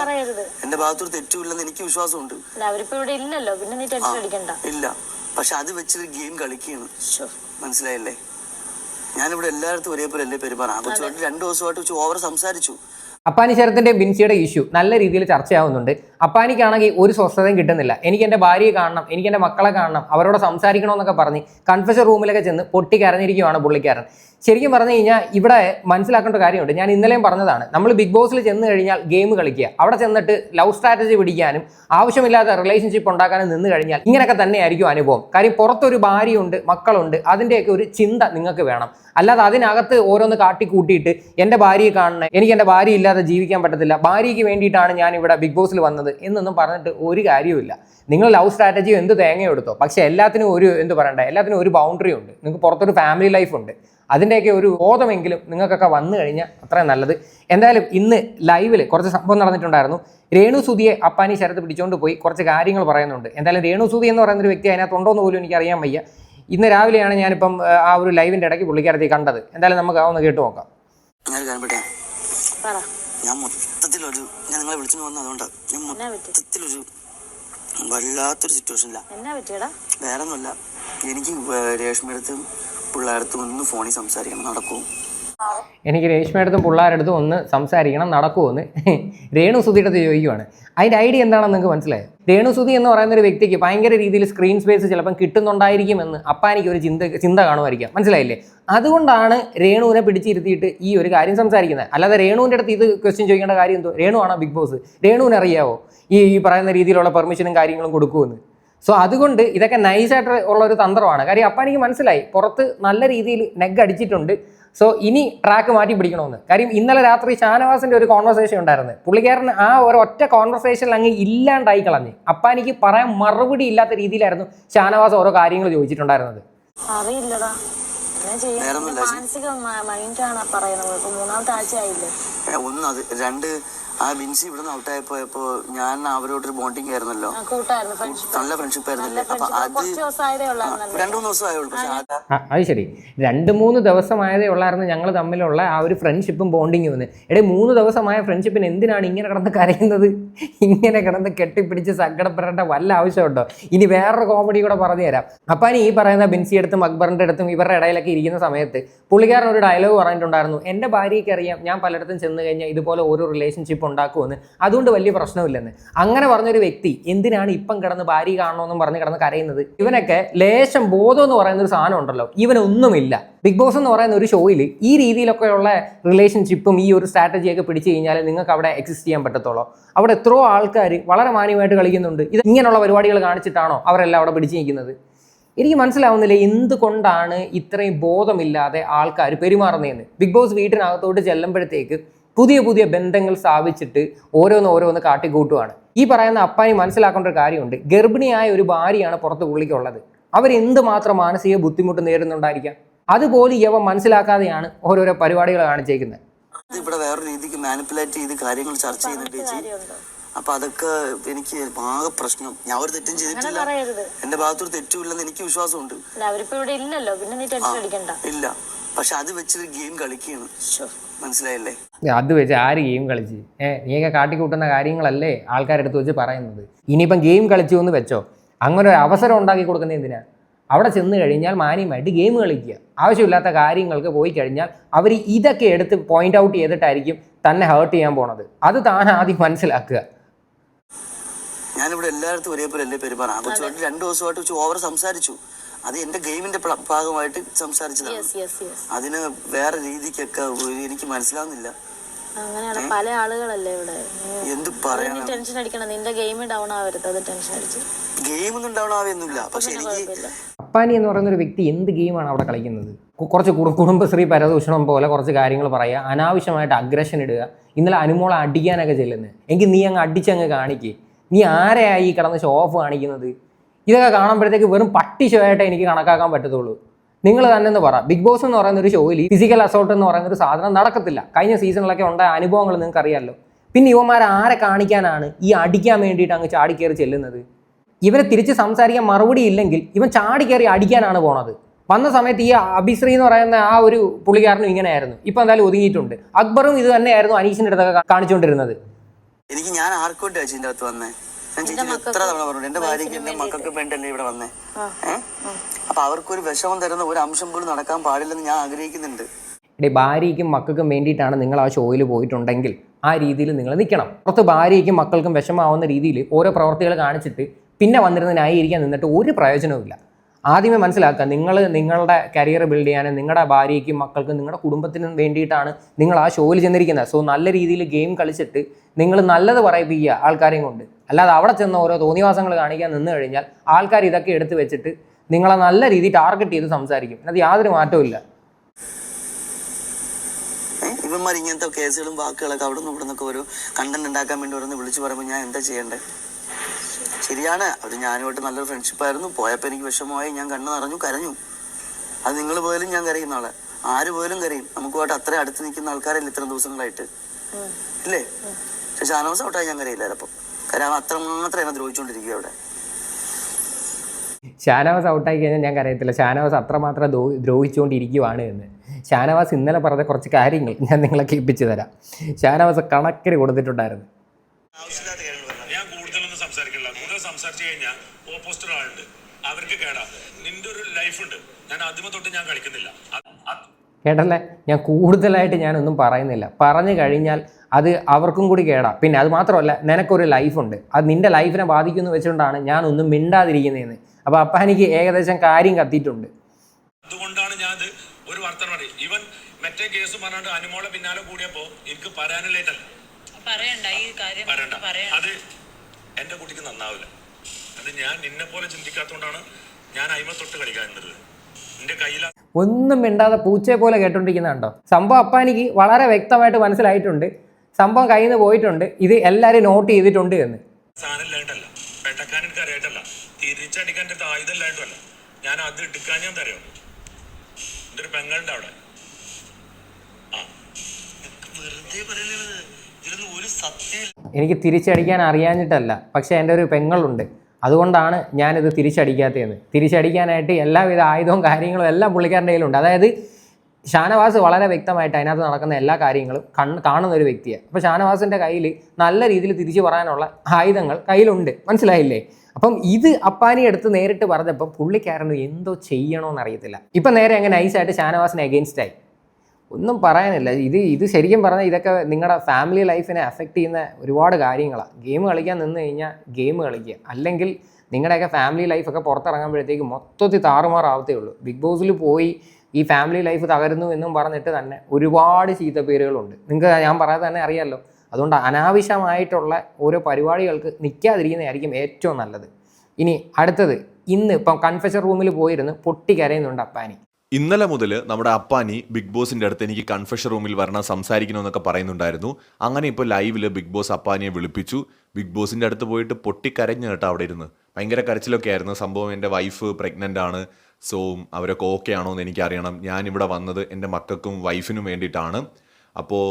പറയരുത്. എന്റെ ഭാഗത്തൊരു തെറ്റുമില്ലെന്ന് എനിക്ക് വിശ്വാസമുണ്ട്. അല്ല അവരിപ്പോ ഇവിടെ ഇല്ലല്ലോ. പിന്നെ നീ ടെൻഷൻ അടിക്കണ്ട. ഇല്ല. പക്ഷെ അത് വെച്ചൊരു ഗെയിം കളിക്കുകയാണ്. ശ്ശോ. മനസ്സിലായില്ലേ? ഞാനിവിടെ എല്ലായിടത്തും ഒരേപോലെ അല്ലേ പെരുമാറാം. അപ്പൊ കൊച്ചുമായിട്ട് രണ്ടു ദിവസമായിട്ട് ഓവർ സംസാരിച്ചു. അപ്പാനി ശരത്തിന്റെ ബിൻസിയുടെ ഇഷ്യൂ നല്ല രീതിയിൽ ചർച്ചയാവുന്നുണ്ട്. അപ്പാനിക്കാണെങ്കിൽ ഒരു സ്വസ്ഥതയും കിട്ടുന്നില്ല. എനിക്ക് എന്റെ ഭാര്യയെ കാണണം എനിക്ക് എന്റെ മക്കളെ കാണണം അവരോട് സംസാരിക്കണമെന്നൊക്കെ പറഞ്ഞ് കൺഫ്യൂഷൻ റൂമിലൊക്കെ ചെന്ന് പൊട്ടി കരഞ്ഞിരിക്കുവാണ് പുള്ളിക്കാരൻ. ശരിക്കും പറഞ്ഞു കഴിഞ്ഞാൽ ഇവിടെ മനസ്സിലാക്കേണ്ട കാര്യമുണ്ട്. ഞാൻ ഇന്നലെയും പറഞ്ഞതാണ്. നമ്മൾ ബിഗ് ബോസിൽ ചെന്ന് കഴിഞ്ഞാൽ ഗെയിം കളിക്കുക. അവിടെ ചെന്നിട്ട് ലവ് സ്ട്രാറ്റജി പിടിക്കാനും ആവശ്യമില്ലാത്ത റിലേഷൻഷിപ്പ് ഉണ്ടാക്കാനും നിന്ന് കഴിഞ്ഞാൽ ഇങ്ങനെയൊക്കെ തന്നെയായിരിക്കും അനുഭവം. കാര്യം പുറത്തൊരു ഭാര്യയുണ്ട് മക്കളുണ്ട് അതിന്റെയൊക്കെ ഒരു ചിന്ത നിങ്ങൾക്ക് വേണം. അല്ലാതെ അതിനകത്ത് ഓരോന്ന് കാട്ടിക്കൂട്ടിയിട്ട് എന്റെ ഭാര്യയെ കാണണം എനിക്ക് എന്റെ ഭാര്യ ഇല്ലാതെ ജീവിക്കാൻ പറ്റത്തില്ല ഭാര്യയ്ക്ക് വേണ്ടിയിട്ടാണ് ഞാൻ ഇവിടെ ബിഗ് ബോസിൽ വന്നത്. എന്നൊന്നും പറഞ്ഞിട്ട് ഒരു കാര്യവുമില്ല. നിങ്ങൾ ലവ് സ്ട്രാറ്റജിയോ എന്ത് തേങ്ങയോ എടുത്തോ? പക്ഷേ എല്ലാത്തിനും ഒരു എന്ത് പറയണ്ട എല്ലാത്തിനും ഒരു ബൗണ്ടറി ഉണ്ട്. നിങ്ങൾക്ക് പുറത്തൊരു ഫാമിലി ലൈഫ് ഉണ്ട്. അതിന്റെയൊക്കെ ഒരു ബോധമെങ്കിലും നിങ്ങൾക്കൊക്കെ വന്നു കഴിഞ്ഞാൽ അത്രയും നല്ലത്. എന്തായാലും ഇന്ന് ലൈവിൽ കുറച്ച് സംഭവം നടന്നിട്ടുണ്ടായിരുന്നു. രേണു സുതിയെ അപ്പാനി ശരത്ത് പിടിച്ചുകൊണ്ട് പോയി കുറച്ച് കാര്യങ്ങൾ പറയുന്നുണ്ട്. എന്തായാലും രേണു സുതി എന്ന് പറയുന്ന ഒരു വ്യക്തി അതിനകത്ത് ഉണ്ടോ എന്ന് പോലും എനിക്ക് അറിയാൻ വയ്യ. ഇന്ന് രാവിലെയാണ് ഞാനിപ്പം ആ, ആ ഒരു ലൈവിന്റെ ഇടയ്ക്ക് പുള്ളിക്കാരത്തി കണ്ടത്. എന്തായാലും നമുക്ക് ആ ഒന്ന് കേട്ട് നോക്കാം. ഞാൻ മൊത്തത്തിലൊരു നിങ്ങളെ വിളിച്ചു വന്നത് അതുകൊണ്ടാണ് ഞാൻ മൊത്തത്തിലൊരു വല്ലാത്തൊരു സിറ്റുവേഷനില്ല എന്നാ പറ്റിയടാ? വേറെ ഒന്നുമല്ല എനിക്ക് രേഷ്മയടുത്തും പിള്ളേരടുത്തും ഒന്ന് ഫോണിൽ സംസാരിക്കണം. നടക്കും. എനിക്ക് രേഷ്മയടുത്തും പിള്ളേരടുത്തും ഒന്ന് സംസാരിക്കണം നടക്കുമെന്ന് രേണു സുധിയുടെ ചോദിക്കുവാണ്. അതിന്റെ ഐഡിയ എന്താണെന്ന് നിങ്ങൾക്ക് മനസ്സിലായോ? രേണു സുധി എന്ന് പറയുന്ന ഒരു വ്യക്തിക്ക് ഭയങ്കര രീതിയിൽ സ്ക്രീൻ സ്പേസ് ചിലപ്പം കിട്ടുന്നുണ്ടായിരിക്കുമെന്ന് അപ്പാനിക്ക് ഒരു ചിന്ത ചിന്ത കാണുമായിരിക്കാം. മനസ്സിലായില്ലേ? അതുകൊണ്ടാണ് രേണുവിനെ പിടിച്ചിരുത്തിയിട്ട് ഈ ഒരു കാര്യം സംസാരിക്കുന്നത്. അല്ലാതെ രേണുവിന്റെ അടുത്ത് ഇത് ക്വസ്റ്റ്യൻ ചോദിക്കേണ്ട കാര്യം എന്തോ? രേണു ആണോ ബിഗ് ബോസ്? രേണുവിനെ അറിയാവോ ഈ ഈ പറയുന്ന രീതിയിലുള്ള പെർമിഷനും കാര്യങ്ങളും കൊടുക്കുമെന്ന് സോ അതുകൊണ്ട് ഇതൊക്കെ നൈസായിട്ട് ഉള്ള ഒരു തന്ത്രമാണ്. കാര്യം അപ്പം എനിക്ക് മനസ്സിലായി. പുറത്ത് നല്ല രീതിയിൽ നെഗ് അടിച്ചിട്ടുണ്ട്. സോ ഇനി ട്രാക്ക് മാറ്റി പിടിക്കണമെന്ന്. കാര്യം ഇന്നലെ രാത്രി ഷാനവാസിന്റെ ഒരു കോൺവെർസേഷൻ ഉണ്ടായിരുന്നു. പുള്ളിക്കാരൻ ആ ഒരു ഒറ്റ കോൺവെർസേഷനിൽ അങ്ങ് ഇല്ലാണ്ടായി കളഞ്ഞ്. അപ്പം എനിക്ക് പറയാൻ മറുപടി ഇല്ലാത്ത രീതിയിലായിരുന്നു ഷാനവാസ് ഓരോ കാര്യങ്ങൾ ചോദിച്ചിട്ടുണ്ടായിരുന്നത്. അറിയില്ലടാ. മാനസിക മൈൻഡാണ് പറയുന്നത്. മൂന്നാമത്തെ ആഴ്ച ആയില്ലേ ഒന്ന് അത് രണ്ട് ആ ബിൻസി ഇവിടുന്ന് ഔട്ടായി പോയപ്പോ ഞാൻ അവരോടൊരു ബോണ്ടിങ് ആയിരുന്നല്ലോ. നല്ല ഫ്രണ്ട്ഷിപ്പ് ആയിരുന്നല്ലേ അപ്പൊ അത് രണ്ടു മൂന്ന് ദിവസം ആയുള്ളൂ പക്ഷെ അത് ആ, അത് ശരി. രണ്ട് മൂന്ന് ദിവസമായതേ ഉള്ളായിരുന്നു ഞങ്ങൾ തമ്മിലുള്ള ആ ഒരു ഫ്രണ്ട്ഷിപ്പും ബോണ്ടിങ്ങും എന്ന്. എടേ മൂന്ന് ദിവസമായ ഫ്രണ്ട്ഷിപ്പിന് എന്തിനാണ് ഇങ്ങനെ കിടന്ന് കരയുന്നത്? ഇങ്ങനെ കിടന്ന് കെട്ടിപ്പിടിച്ച് സങ്കടപ്പെടേണ്ട വല്ല ആവശ്യമുണ്ടോ? ഇനി വേറൊരു കോമഡി കൂടെ പറഞ്ഞു തരാം. അപ്പം ഈ പറയുന്ന ബിൻസി അടുത്തും അക്ബറിന്റെ അടുത്തും ഇവരുടെ ഇടയിലൊക്കെ ഇരിക്കുന്ന സമയത്ത് പുള്ളിക്കാരൻ ഒരു ഡയലോഗ് പറഞ്ഞിട്ടുണ്ടായിരുന്നു. എന്റെ ഭാര്യയ്ക്ക് അറിയാം ഞാൻ പലയിടത്തും ചെന്ന് കഴിഞ്ഞാൽ ഇതുപോലെ ഓരോ റിലേഷൻഷിപ്പ് ഉണ്ടാക്കുമെന്ന്. അതുകൊണ്ട് വലിയ പ്രശ്നമില്ലെന്ന്. അങ്ങനെ പറഞ്ഞൊരു വ്യക്തി എന്തിനാണ് ഇപ്പം കിടന്ന് ഭാര്യ കാണണമെന്നും പറഞ്ഞ് കിടന്ന് കരയുന്നത്? ഇവനൊക്കെ ലേശം ബോധം എന്ന് പറയുന്ന ഒരു സാധനം ഉണ്ടല്ലോ. ഇവനൊന്നുമില്ല. ബിഗ് ബോസ് എന്ന് പറയുന്ന ഒരു ഷോയിൽ ഈ രീതിയിലൊക്കെയുള്ള റിലേഷൻഷിപ്പും ഈ ഒരു സ്ട്രാറ്റജിയൊക്കെ പിടിച്ചു കഴിഞ്ഞാൽ നിങ്ങൾക്ക് അവിടെ എക്സിസ്റ്റ് ചെയ്യാൻ പറ്റത്തുള്ളൂ. അവിടെ എത്രയോ ആൾക്കാർ വളരെ മാന്യമായിട്ട് കളിക്കുന്നുണ്ട്. ഇത് ഇങ്ങനെയുള്ള പരിപാടികൾ കാണിച്ചിട്ടാണോ അവരെല്ലാം അവിടെ പിടിച്ചു നിൽക്കുന്നത്? എനിക്ക് മനസ്സിലാവുന്നില്ല എന്തുകൊണ്ടാണ് ഇത്രയും ബോധമില്ലാതെ ആൾക്കാർ പെരുമാറുന്നതെന്ന്. ബിഗ് ബോസ് വീട്ടിനകത്തോട്ട് ചെല്ലുമ്പോഴത്തേക്ക് പുതിയ പുതിയ ബന്ധങ്ങൾ സ്ഥാപിച്ചിട്ട് ഓരോന്ന് ഓരോന്ന് കാട്ടിക്കൂട്ടുവാണ്. ഈ പറയുന്ന അപ്പാനി മനസ്സിലാക്കേണ്ട ഒരു കാര്യമുണ്ട്. ഗർഭിണിയായ ഒരു ഭാര്യയാണ് പുറത്ത് പുള്ളിക്കുള്ളത്. അവരെന്ത് മാത്രം മാനസിക ബുദ്ധിമുട്ട് നേരിടുന്നുണ്ടായിരിക്കാം? അതുപോലെ ഇവ മനസ്സിലാക്കാതെയാണ് ഓരോരോ പരിപാടികൾ കാണിച്ചേക്കുന്നത്. ഇവിടെ വേറൊരു രീതിക്ക് മാനിപ്പുലേറ്റ് ചെയ്ത് കാര്യങ്ങൾ ചർച്ച ചെയ്യുന്നുണ്ട് ചേച്ചി. അപ്പൊ അതൊക്കെ എനിക്ക് ആകെ പ്രശ്നം. ഞാൻ ഒരു തെറ്റും ചെയ്തിട്ടില്ല. എന്റെ ഭാഗത്തൊരു തെറ്റുമില്ലെന്ന് എനിക്ക് വിശ്വാസമുണ്ട്. ഇല്ലല്ലോ. പിന്നെ നീ ടെൻഷൻ അടിക്കണ്ട. ഇല്ല. പക്ഷെ അത് വെച്ചൊരു ഗെയിം കളിക്കുകയാണ്. മനസ്സിലായില്ലേ? അത് വെച്ച് ആര് ഗെയിം കളിച്ച്? ഏ നീയൊക്കെ കാട്ടിക്കൂട്ടുന്ന കാര്യങ്ങളല്ലേ ആൾക്കാരെടുത്ത് വെച്ച് പറയുന്നത്? ഇനിയിപ്പം ഗെയിം കളിച്ചു എന്ന് വെച്ചോ? അങ്ങനെ ഒരു അവസരം ഉണ്ടാക്കി കൊടുക്കുന്നത് എന്തിനാ? അവിടെ ചെന്ന് കഴിഞ്ഞാൽ മാന്യമായിട്ട് ഗെയിം കളിക്കുക. ആവശ്യമില്ലാത്ത കാര്യങ്ങൾക്ക് പോയി കഴിഞ്ഞാൽ അവർ ഇതൊക്കെ എടുത്ത് പോയിന്റ് ഔട്ട് ചെയ്തിട്ടായിരിക്കും തന്നെ ഹേർട്ട് ചെയ്യാൻ പോണത്. അത് താൻ ആദ്യം മനസ്സിലാക്കുക. ഞാനിവിടെ എല്ലായിടത്തും ഒരേപോലെ അല്ലേ പെരുമാറാം ആ കൊച്ചുമായിട്ട് രണ്ടു ദിവസമായിട്ട് ഓവർ സംസാരിച്ചു. അത് എന്റെ ഗെയിമിന്റെ ഭാഗമായിട്ട് സംസാരിച്ചതാണ്. യെസ് യെസ് യെസ് അതിന് വേറെ രീതിക്കൊക്കെ ഒരു- എനിക്ക് മനസ്സിലാവുന്നില്ല. അങ്ങനെയാണ് പല ആളുകളല്ലേ ഇവിടെ? എന്ത് അത് ടെൻഷൻ അടിക്കണം നിന്റെ ഗെയിം ഡൗൺ ആവരുത്. അത് ടെൻഷൻ അടിച്ച്. ഗെയിം ഒന്നും ഉണ്ടാവണമെന്നില്ല പക്ഷെ എനിക്ക് അപ്പാനി എന്ന് പറയുന്ന ഒരു വ്യക്തി എന്ത് ഗെയിമാണ് അവിടെ കളിക്കുന്നത്? കുറച്ച് കുടു- കുടുംബശ്രീ പരദൂഷണം പോലെ കുറച്ച് കാര്യങ്ങൾ പറയുക അനാവശ്യമായിട്ട് അഗ്രഷൻ ഇടുക ഇന്നലെ അനുമോളെ അടിക്കാനൊക്കെ ചെല്ലുന്നത് എങ്കിൽ നീ അങ്ങ് അടിച്ചങ്ങ് കാണിക്ക്. നീ ആരെയായി ഈ കിടന്ന് ഷോ ഓഫ് കാണിക്കുന്നത്? ഇതൊക്കെ കാണുമ്പോഴത്തേക്ക് വെറും പട്ടി ഷോ ആയിട്ടേ എനിക്ക് കണക്കാക്കാൻ പറ്റത്തുള്ളൂ. നിങ്ങൾ തന്നെ എന്ന് പറ. ബിഗ് ബോസ് എന്ന് പറയുന്ന ഒരു ഷോയിൽ ഫിസിക്കൽ അസോൾട്ട് എന്ന് പറയുന്ന ഒരു സാധനം നടക്കത്തില്ല. കഴിഞ്ഞ സീസണിലൊക്കെ ഉണ്ടായ അനുഭവങ്ങൾ നിങ്ങൾക്ക് അറിയാമല്ലോ പിന്നെ ഇവന്മാർ ആരെ കാണിക്കാനാണ് ഈ അടിക്കാൻ വേണ്ടിയിട്ട് അങ്ങ് ചാടിക്കയറി ചെല്ലുന്നത്? ഇവരെ തിരിച്ച് സംസാരിക്കാൻ മറുപടി ഇല്ലെങ്കിൽ ഇവൻ ചാടിക്കയറി അടിക്കാനാണ് പോണത്. വന്ന സമയത്ത് ഈ അഭിശ്രീ എന്ന് പറയുന്ന ആ ഒരു പുള്ളിക്കാരനും ഇങ്ങനെയായിരുന്നു. ഇപ്പം എന്തായാലും ഒതുങ്ങിയിട്ടുണ്ട്. അക്ബറും ഇത് തന്നെയായിരുന്നു അനീഷിന്റെ അടുത്തൊക്കെ കാണിച്ചുകൊണ്ടിരുന്നത്. എനിക്ക് ഞാൻ ആർക്കോട്ടെ ചേച്ചി ഇതിന്റെ അകത്ത് വന്നേ. ഞാൻ ചേച്ചി എത്ര തവണ പറഞ്ഞു എന്റെ ഭാര്യയ്ക്ക് എന്റെ മക്കൾക്ക് വേണ്ടല്ലേ ഇവിടെ വന്നേ? ഏഹ് അപ്പൊ അവർക്കൊരു വിഷമം തരുന്ന ഒരു അംശം പോലും നടക്കാൻ പാടില്ലെന്ന് ഞാൻ ആഗ്രഹിക്കുന്നുണ്ട്. എടേ ഭാര്യയ്ക്കും മക്കൾക്കും വേണ്ടിയിട്ടാണ് നിങ്ങൾ ആ ഷോയിൽ പോയിട്ടുണ്ടെങ്കിൽ ആ രീതിയിൽ നിങ്ങൾ നിൽക്കണം. പുറത്ത് ഭാര്യയ്ക്കും മക്കൾക്കും വിഷമാവുന്ന രീതിയിൽ ഓരോ പ്രവർത്തികൾ കാണിച്ചിട്ട് പിന്നെ വന്നിരുന്ന ന്യായീകരിക്കാൻ നിന്നിട്ട് ഒരു പ്രയോജനവുമില്ല. ആദ്യമേ മനസ്സിലാക്കുക നിങ്ങൾ നിങ്ങളുടെ കരിയർ ബിൽഡ് ചെയ്യാനും നിങ്ങളുടെ ഭാര്യയ്ക്കും മക്കൾക്കും നിങ്ങളുടെ കുടുംബത്തിനും വേണ്ടിയിട്ടാണ് നിങ്ങൾ ആ ഷോയിൽ ചെന്നിരിക്കുന്നത്. സോ നല്ല രീതിയിൽ ഗെയിം കളിച്ചിട്ട് നിങ്ങൾ നല്ലത് പറയിപ്പിക്കുക ആൾക്കാരെയും കൊണ്ട്. അല്ലാതെ അവിടെ ചെന്ന ഓരോ തോന്നിവാസങ്ങൾ കാണിക്കാൻ നിന്ന് കഴിഞ്ഞാൽ ആൾക്കാർ ഇതൊക്കെ എടുത്തു വെച്ചിട്ട് നിങ്ങളെ നല്ല രീതിയിൽ ടാർഗറ്റ് ചെയ്ത് സംസാരിക്കും. അത് യാതൊരു മാറ്റവും ഇല്ല. ഇവന്മാർ ഇങ്ങനത്തെ കേസുകളും വാക്കുകളൊക്കെ അവിടെ നിന്ന് ഇവിടെ നിന്നൊക്കെ ഒരു കണ്ടന്റ് ഉണ്ടാക്കാൻ വേണ്ടി ഓരോന്ന് വിളിച്ചു പറയുമ്പോൾ ഞാൻ എന്താ ചെയ്യണ്ടേ? ശരിയാണ്. അവർ ഞാനുമായിട്ട് നല്ലൊരു ഫ്രണ്ട്ഷിപ്പ് ആയിരുന്നു. പോയപ്പോൾ എനിക്ക് വിഷമമായി. ഞാൻ കണ്ണു നിറഞ്ഞു കരഞ്ഞു. അത് നിങ്ങൾ പോയാലും ഞാൻ കരയുന്ന ആളെ. ആര് പോയാലും കരയും. നമുക്കുമായിട്ട് അത്ര അടുത്ത് നിൽക്കുന്ന ആൾക്കാരല്ല ഇത്രയും ദിവസങ്ങളായിട്ട്? ഇല്ലേ? പക്ഷെ ഷാനവാസ് ഔട്ടായി ഞാൻ കരയില്ല കരാൻ അത്ര അത്രമാത്രം എന്നെ ദ്രോഹിച്ചുകൊണ്ടിരിക്കുക അവിടെ. ഷാനവാസ് ഔട്ടായി കഴിഞ്ഞാൽ ഞാൻ കരയത്തില്ല. ഷാനവാസ് അത്രമാത്രം ദ്രോ ദ്രോഹിച്ചുകൊണ്ടിരിക്കുവാണ് എന്ന്. ഷാനവാസ് ഇന്നലെ പറഞ്ഞ കുറച്ച് കാര്യങ്ങൾ ഞാൻ നിങ്ങളെ കേൾപ്പിച്ചു തരാം. ഷാനവാസ് കണക്കിന് കൊടുത്തിട്ടുണ്ടായിരുന്നു ആവശ്യമില്ലാത്ത കാര്യങ്ങൾ പറഞ്ഞാൽ ഞാൻ കൂടുതലൊന്നും സംസാരിക്കില്ല. കൂടുതൽ സംസാരിച്ചു കഴിഞ്ഞാൽ ഓപ്പോസിറ്റ് ആളുണ്ട് അവർക്ക് കേടാ. നിന്റെ ഒരു ലൈഫ് ഉണ്ട്. ഞാൻ ആദ്യമേ തൊട്ട് ഞാൻ കളിക്കുന്നില്ല. കേട്ടല്ലേ? ഞാൻ കൂടുതലായിട്ട് ഞാനൊന്നും പറയുന്നില്ല. പറഞ്ഞു കഴിഞ്ഞാൽ അത് അവർക്കും കൂടി കേടാ. പിന്നെ അത് മാത്രമല്ല നിനക്കൊരു ലൈഫുണ്ട് അത് നിന്റെ ലൈഫിനെ ബാധിക്കുമെന്ന് വെച്ചുകൊണ്ടാണ് ഞാനൊന്നും ഒന്നും മിണ്ടാതിരിക്കുന്നതെന്ന്. അപ്പോൾ അപ്പം എനിക്ക് ഏകദേശം കാര്യം കത്തിയിട്ടുണ്ട്. അതുകൊണ്ടാണ് ഞാൻ ഇത് ഒരു വർത്തമാനം പറയും ഇവൻ മറ്റേ കേസ് പറഞ്ഞുകൊണ്ട് അനുമോളെ പിന്നാലെ കൂടിയപ്പോൾ എനിക്ക് പറയാനില്ലേറ്റല്ല പറയണ്ട ഈ കാര്യം പറയണ്ട. അത് എന്റെ കുട്ടിക്ക് നന്നാവില്ല. അത് ഞാൻ നിന്നെ പോലെ ചിന്തിക്കാത്തോണ്ടാണ് ഞാൻ അയിമ തൊട്ട് കളിക്കാൻ കളിക്കാറുള്ളത് എന്റെ കയ്യില ഒന്നും മിണ്ടാതെ പൂച്ചയെ പോലെ കേട്ടോണ്ടിരിക്കുന്നുണ്ടോ? സംഭവം അപ്പാനിക്ക് വളരെ വ്യക്തമായിട്ട് മനസ്സിലായിട്ടുണ്ട്. സംഭവം കയ്യിൽ നിന്ന് പോയിട്ടുണ്ട്. ഇത് എല്ലാവരും നോട്ട് ചെയ്തിട്ടുണ്ട് എന്ന്. സാധനം ഇല്ലായിട്ടല്ല പെട്ടക്കാൻ എനിക്ക് അറിയായിട്ടല്ല തിരിച്ചടിക്കാൻ എന്റെ ആയുധം ഞാൻ അത് എടുക്കാൻ ഞാൻ തരാം. എന്റെ ഒരു പെങ്ങളുണ്ട് അവിടെ. ആ. വെറുതെ പറയുന്നത് ഇതിലൊന്നും ഒരു സത്യം എനിക്ക് തിരിച്ചടിക്കാൻ അറിയാഞ്ഞിട്ടല്ല. പക്ഷേ എന്റെ ഒരു പെങ്ങളുണ്ട്. അതുകൊണ്ടാണ് ഞാനിത് തിരിച്ചടിക്കാത്തതെന്ന്. തിരിച്ചടിക്കാനായിട്ട് എല്ലാവിധ ആയുധവും കാര്യങ്ങളും എല്ലാം പുള്ളിക്കാരന്റെ കയ്യിലുണ്ട്. അതായത് ഷാനവാസ് വളരെ വ്യക്തമായിട്ട് അതിനകത്ത് നടക്കുന്ന എല്ലാ കാര്യങ്ങളും കണ് കാണുന്ന ഒരു വ്യക്തിയാണ് അപ്പോൾ ഷാനവാസിന്റെ കയ്യിൽ നല്ല രീതിയിൽ തിരിച്ചു പറയാനുള്ള ആയുധങ്ങൾ കയ്യിലുണ്ട്. മനസ്സിലായില്ലേ? അപ്പം ഇത് അപ്പാനി എടുത്ത് നേരിട്ട് പറഞ്ഞപ്പം പുള്ളിക്കാരന് എന്തോ ചെയ്യണമെന്ന് അറിയത്തില്ല. ഇപ്പം നേരെ അങ്ങനെ നൈസായിട്ട് ഷാനവാസിന് അഗെയിൻസ്റ്റ് ആയി. ഒന്നും പറയാനില്ല. ഇത് ഇത് ശരിക്കും പറഞ്ഞാൽ ഇതൊക്കെ നിങ്ങളുടെ ഫാമിലി ലൈഫിനെ അഫക്റ്റ് ചെയ്യുന്ന ഒരുപാട് കാര്യങ്ങളാണ് ഗെയിം കളിക്കാൻ നിന്ന് കഴിഞ്ഞാൽ ഗെയിം കളിക്കുക. അല്ലെങ്കിൽ നിങ്ങളുടെയൊക്കെ ഫാമിലി ലൈഫൊക്കെ പുറത്തിറങ്ങുമ്പോഴത്തേക്ക് മൊത്തത്തിൽ താറുമാറാവത്തേ ഉള്ളൂ. ബിഗ് ബോസിൽ പോയി ഈ ഫാമിലി ലൈഫ് തകരുന്നു എന്നും പറഞ്ഞിട്ട് തന്നെ ഒരുപാട് ചീത്തപ്പേരുകളുണ്ട് നിങ്ങൾക്ക് ഞാൻ പറയാതെ തന്നെ അറിയാമല്ലോ അതുകൊണ്ട് അനാവശ്യമായിട്ടുള്ള ഓരോ പരിപാടികൾക്ക് നിൽക്കാതിരിക്കുന്നതായിരിക്കും ഏറ്റവും നല്ലത്. ഇനി അടുത്തത് ഇന്ന് ഇപ്പം കൺഫെഷൻ റൂമിൽ പോയിരുന്ന് പൊട്ടിക്കരയുന്നുണ്ട് അപ്പാനി. ഇന്നലെ മുതൽ നമ്മുടെ അപ്പാനി ബിഗ് ബോസിന്റെ അടുത്ത് എനിക്ക് കൺഫഷൻ റൂമിൽ വരണം സംസാരിക്കണമെന്നൊക്കെ പറയുന്നുണ്ടായിരുന്നു. അങ്ങനെ ഇപ്പോൾ ലൈവിൽ ബിഗ് ബോസ് അപ്പാനിയെ വിളിപ്പിച്ചു. ബിഗ് ബോസിന്റെ അടുത്ത് പോയിട്ട് പൊട്ടിക്കരഞ്ഞു കേട്ടോ അവിടെ ഇരുന്ന്. ഭയങ്കര കരച്ചിലൊക്കെ ആയിരുന്നു. സംഭവം എന്റെ വൈഫ് പ്രഗ്നന്റ് ആണ്. സോ അവരൊക്കെ ഓക്കെ ആണോ എന്ന് എനിക്കറിയണം. ഞാനിവിടെ വന്നത് എന്റെ മക്കൾക്കും വൈഫിനും വേണ്ടിയിട്ടാണ്. അപ്പോൾ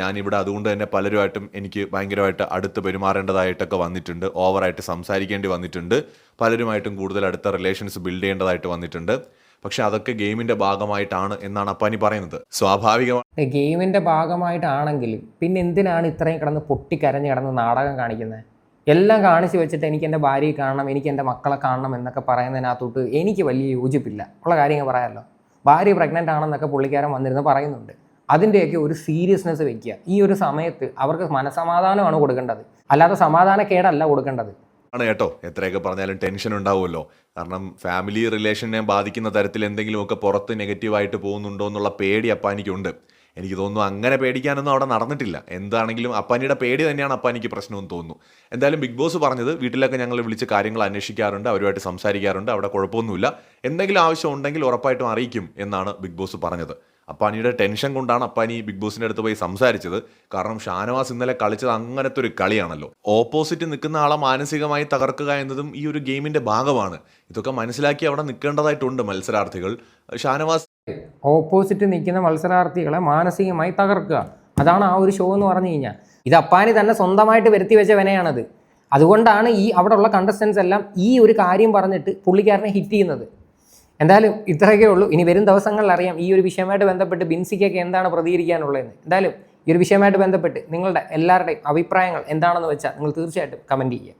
ഞാനിവിടെ അതുകൊണ്ട് തന്നെ പലരുമായിട്ടും എനിക്ക് ഭയങ്കരമായിട്ട് അടുത്ത് പെരുമാറേണ്ടതായിട്ടൊക്കെ വന്നിട്ടുണ്ട്. ഓവറായിട്ട് സംസാരിക്കേണ്ടി വന്നിട്ടുണ്ട്. പലരുമായിട്ടും കൂടുതൽ അടുത്ത റിലേഷൻസ് ബിൽഡ് ചെയ്യേണ്ടതായിട്ട് വന്നിട്ടുണ്ട്. പക്ഷെ അതൊക്കെ ഗെയിമിന്റെ ഭാഗമായിട്ടാണ് എന്നാണ് അപ്പാനി പറയുന്നത്. സ്വാഭാവികമാണ് ഗെയിമിന്റെ ഭാഗമായിട്ടാണെങ്കിലും പിന്നെ എന്തിനാണ് ഇത്രയും കിടന്ന് പൊട്ടിക്കരഞ്ഞ് കിടന്ന് നാടകം കാണിക്കുന്നത്? എല്ലാം കാണിച്ചു വെച്ചിട്ട് എനിക്ക് എന്റെ ഭാര്യയെ കാണണം എനിക്ക് എന്റെ മക്കളെ കാണണം എന്നൊക്കെ പറയുന്നതിനകത്തോട്ട് എനിക്ക് വലിയ യോജിപ്പില്ല. ഉള്ള കാര്യങ്ങൾ പറയാമല്ലോ. ഭാര്യ പ്രഗ്നന്റ് ആണെന്നൊക്കെ പുള്ളിക്കാരൻ വന്നിരുന്ന് പറയുന്നുണ്ട്. അതിന്റെയൊക്കെ ഒരു സീരിയസ്നെസ് വെക്കുക. ഈ ഒരു സമയത്ത് അവർക്ക് മനസമാധാനമാണ് കൊടുക്കേണ്ടത്. അല്ലാതെ സമാധാനക്കേടല്ല കൊടുക്കേണ്ടത്. ആണ് കേട്ടോ. എത്രയൊക്കെ പറഞ്ഞാലും ടെൻഷൻ ഉണ്ടാവുമല്ലോ. കാരണം ഫാമിലി റിലേഷനെ ബാധിക്കുന്ന തരത്തിൽ എന്തെങ്കിലുമൊക്കെ പുറത്ത് നെഗറ്റീവായിട്ട് പോകുന്നുണ്ടോ എന്നുള്ള പേടി അപ്പാനിക്കുണ്ട്. എനിക്ക് തോന്നുന്നു അങ്ങനെ പേടിക്കാനൊന്നും അവിടെ നടന്നിട്ടില്ല. എന്താണെങ്കിലും അപ്പാനിയുടെ പേടി തന്നെയാണ് അപ്പാനിക്ക് പ്രശ്നമെന്ന് തോന്നുന്നു. എന്തായാലും ബിഗ് ബോസ് പറഞ്ഞത് വീട്ടിലൊക്കെ ഞങ്ങൾ വിളിച്ച് കാര്യങ്ങൾ അന്വേഷിക്കാറുണ്ട് അവരുമായിട്ട് സംസാരിക്കാറുണ്ട് അവിടെ കുഴപ്പമൊന്നുമില്ല. എന്തെങ്കിലും ആവശ്യം ഉണ്ടെങ്കിൽ ഉറപ്പായിട്ടും അറിയിക്കും എന്നാണ് ബിഗ് ബോസ് പറഞ്ഞത്. അപ്പാനിയുടെ ടെൻഷൻ കൊണ്ടാണ് അപ്പാനി ബിഗ് ബോസിന്റെ അടുത്ത് പോയി സംസാരിച്ചത്. കാരണം ഷാനവാസ് ഇന്നലെ കളിച്ചത് അങ്ങനത്തെ ഒരു കളിയാണല്ലോ. ഓപ്പോസിറ്റ് നിൽക്കുന്ന ആളെ മാനസികമായി തകർക്കുക എന്നതും ഈ ഒരു ഗെയിമിന്റെ ഭാഗമാണ്. ഇതൊക്കെ മനസ്സിലാക്കി അവിടെ നിൽക്കേണ്ടതായിട്ടുണ്ട് മത്സരാർത്ഥികൾ. ഷാനവാസ് ഓപ്പോസിറ്റ് നിൽക്കുന്ന മത്സരാർത്ഥികളെ മാനസികമായി തകർക്കുക. അതാണ് ആ ഒരു ഷോ എന്ന് പറഞ്ഞു കഴിഞ്ഞാൽ. ഇത് അപ്പാനി തന്നെ സ്വന്തമായിട്ട് വരുത്തി വെച്ച വിനയാണത് അതുകൊണ്ടാണ് ഈ അവിടെ ഉള്ള കണ്ടസ്റ്റൻസ് എല്ലാം ഈ ഒരു കാര്യം പറഞ്ഞിട്ട് പുള്ളിക്കാരനെ ഹിറ്റ് ചെയ്യുന്നത്. എന്തായാലും ഇത്രയൊക്കെ ഉള്ളൂ. ഇനി വരും ദിവസങ്ങളിൽ അറിയാം ഈ ഒരു വിഷയമായിട്ട് ബന്ധപ്പെട്ട് ബിൻസിക്കൊക്കെ എന്താണ് പ്രതികരിക്കാനുള്ളതെന്ന്. എന്തായാലും ഈ ഒരു വിഷയമായിട്ട് ബന്ധപ്പെട്ട് നിങ്ങളുടെ എല്ലാവരുടെയും അഭിപ്രായങ്ങൾ എന്താണെന്ന് വെച്ചാൽ നിങ്ങൾ തീർച്ചയായിട്ടും കമന്റ് ചെയ്യുക.